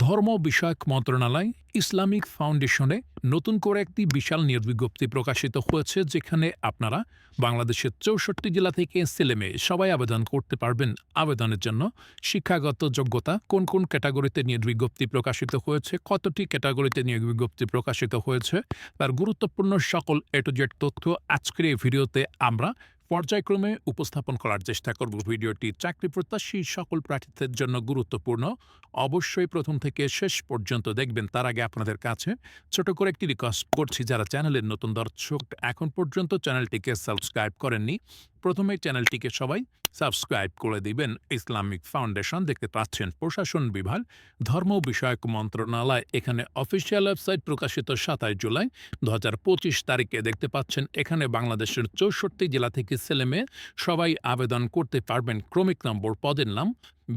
ধর্ম বিষয়ক মন্ত্রণালয় ইসলামিক ফাউন্ডেশনে নতুন করে একটি বিশাল নিয়োগ বিজ্ঞপ্তি প্রকাশিত হয়েছে, যেখানে আপনারা বাংলাদেশের চৌষট্টি জেলা থেকে ছেলেমেয়ে সবাই আবেদন করতে পারবেন। আবেদনের জন্য শিক্ষাগত যোগ্যতা কোন কোন ক্যাটাগরিতে নিয়োগ বিজ্ঞপ্তি প্রকাশিত হয়েছে, কতটি ক্যাটাগরিতে নিয়োগ বিজ্ঞপ্তি প্রকাশিত হয়েছে, তার গুরুত্বপূর্ণ সকল এ টু জেড তথ্য আজকের এই ভিডিওতে আমরা পর্যায়ক্রমে উপস্থাপন করার চেষ্টা করব ভিডিওটি। চাকরি প্রত্যাশী সকল প্রার্থীদের জন্য গুরুত্বপূর্ণ। অবশ্যই প্রথম থেকে শেষ পর্যন্ত দেখবেন, তার আগে আপনাদের কাছে ছোট করে একটি রিকোয়েস্ট করছি, যারা চ্যানেলের নতুন দর্শক এখন পর্যন্ত চ্যানেলটিকে সাবস্ক্রাইব করেননি প্রথমে চ্যানেলটিকে সবাই সাবস্ক্রাইব করে দিবেন। ইসলামিক ফাউন্ডেশন দেখতে পাচ্ছেন প্রশাসন বিভাগ, ধর্ম বিষয়ক মন্ত্রণালয়। এখানে অফিসিয়াল ওয়েবসাইট প্রকাশিত সাতাশ জুলাই দু হাজার পঁচিশ তারিখে দেখতে পাচ্ছেন, এখানে বাংলাদেশের চৌষট্টি জেলা থেকে ছেলে মেয়ে সবাই আবেদন করতে পারবেন। ক্রমিক নম্বর পদের নাম,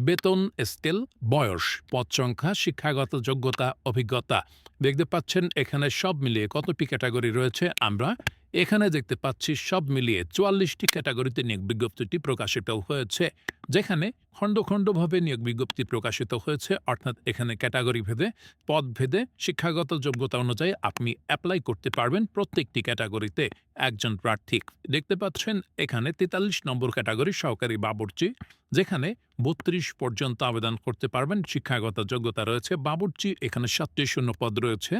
বেতন, স্কেল, বয়স, পদ সংখ্যা, শিক্ষাগত যোগ্যতা, অভিজ্ঞতা। দেখতে পাচ্ছেন, এখানে সব মিলিয়ে কতটি ক্যাটাগরি রয়েছে? আমরা এখানে দেখতে পাচ্ছি সব মিলিয়ে চুয়াল্লিশটি ক্যাটাগরিতে নিয়োগ বিজ্ঞপ্তিটি প্রকাশিত হয়েছে। যেখানে খণ্ড খণ্ডভাবে নিয়োগ বিজ্ঞপ্তি প্রকাশিত হয়েছে, অর্থাৎ এখানে ক্যাটাগরি ভেদে, পদ ভেদে, শিক্ষাগত যোগ্যতা অনুযায়ী আপনি অ্যাপ্লাই করতে পারবেন প্রত্যেকটি ক্যাটাগরিতে একজন প্রার্থী। দেখতে পাচ্ছেন, এখানে তেতাল্লিশ নম্বর ক্যাটাগরি সহকারী বাবুর্চি, যেখানে বত্রিশ পর্যন্ত আবেদন করতে পারবেন, শিক্ষাগত যোগ্যতা রয়েছে। বাবুর্চি এখানে সাতটি শূন্য পদ রয়েছে।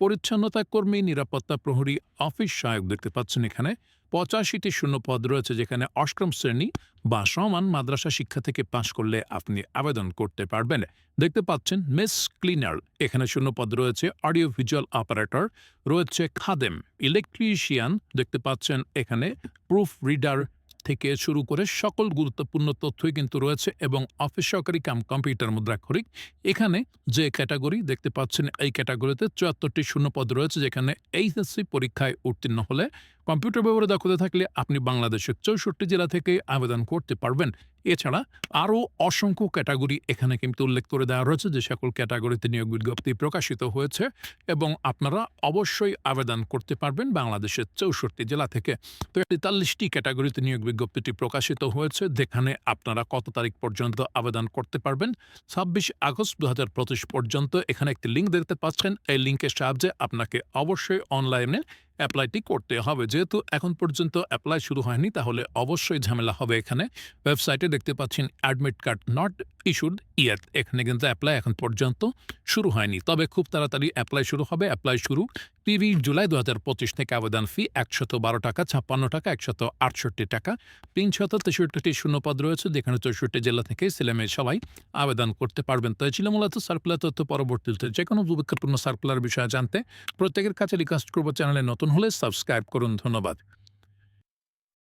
পরিচ্ছন্নতা কর্মী, নিরাপত্তা প্রহরী, অফিস সহায়ক দেখতে পাচ্ছেন এখানে। পঁচাশিটি শূন্য পদ রয়েছে যেখানে অষ্টম শ্রেণি বা সমান মাদ্রাসা শিক্ষা থেকে পাশ করলে আপনি আবেদন করতে পারবেন। দেখতে পাচ্ছেন, মেস ক্লিনার, এখানে শূন্য পদ রয়েছে। অডিও ভিজুয়াল অপারেটর রয়েছে খাদেম, ইলেকট্রিশিয়ান, দেখতে পাচ্ছেন এখানে প্রুফ রিডার থেকে শুরু করে সকল গুরুত্বপূর্ণ তথ্যই কিন্তু রয়েছে এবং অফিস সহকারী কাম কম্পিউটার মুদ্রাক্ষরিক। এখানে যে ক্যাটাগরি দেখতে পাচ্ছেন, এই ক্যাটাগরিতে চুয়াত্তরটি শূন্যপদ রয়েছে, যেখানে এইচএসসি পরীক্ষায় উত্তীর্ণ হলে কম্পিউটার ব্যবহারে দক্ষতা থাকলে আপনি বাংলাদেশের চৌষট্টি জেলা থেকে আবেদন করতে পারবেন। এছাড়া আরও অসংখ্য ক্যাটাগরি এখানে কিন্তু উল্লেখ করে দেওয়া রয়েছে যে সকল ক্যাটাগরিতে নিয়োগ বিজ্ঞপ্তি প্রকাশিত হয়েছে এবং আপনারা অবশ্যই আবেদন করতে পারবেন বাংলাদেশের চৌষট্টি জেলা থেকে। তো তেতাল্লিশটি ক্যাটাগরিতে নিয়োগ বিজ্ঞপ্তিটি প্রকাশিত হয়েছে, যেখানে আপনারা কত তারিখ পর্যন্ত আবেদন করতে পারবেন? ছাব্বিশ আগস্ট দু হাজার পঁচিশ পর্যন্ত এখানে একটি লিঙ্ক দেখতে পাচ্ছেন। এই লিঙ্কের সাহায্যে আপনাকে অবশ্যই অনলাইনে অ্যাপ্লাইটি করতে হবে। যেহেতু এখন পর্যন্ত অ্যাপ্লাই শুরু হয়নি, তাহলে অবশ্যই ঝামেলা হবে এখানে। ওয়েবসাইটে দেখতে পাচ্ছেন অ্যাডমিট কার্ড নট ইস্যুড ইয়াত এখানে কিন্তু অ্যাপ্লাই এখন পর্যন্ত শুরু হয়নি। তবে খুব তাড়াতাড়ি অ্যাপ্লাই শুরু হবে। অ্যাপ্লাই শুরু টিভি জুলাই দু হাজার পঁচিশ থেকে আবেদন ফি একশত বারো টাকা, ছাপ্পান্ন টাকা, একশত আটষট্টি টাকা, তিনশত তেষট্টিটি শূন্যপদ রয়েছে, যেখানে চৌষট্টি জেলা থেকে ছেলেমেয়ে সবাই আবেদন করতে পারবেন। তো এই ছিল মূলত সার্কুলার তথ্য পরবর্তীতে। যে কোনো গুরুত্বপূর্ণ সার্কুলার বিষয়ে জানতে প্রত্যেকের কাছে রিকোয়েস্ট করব চ্যানেলে নতুন হলে সাবস্ক্রাইব করুন। ধন্যবাদ।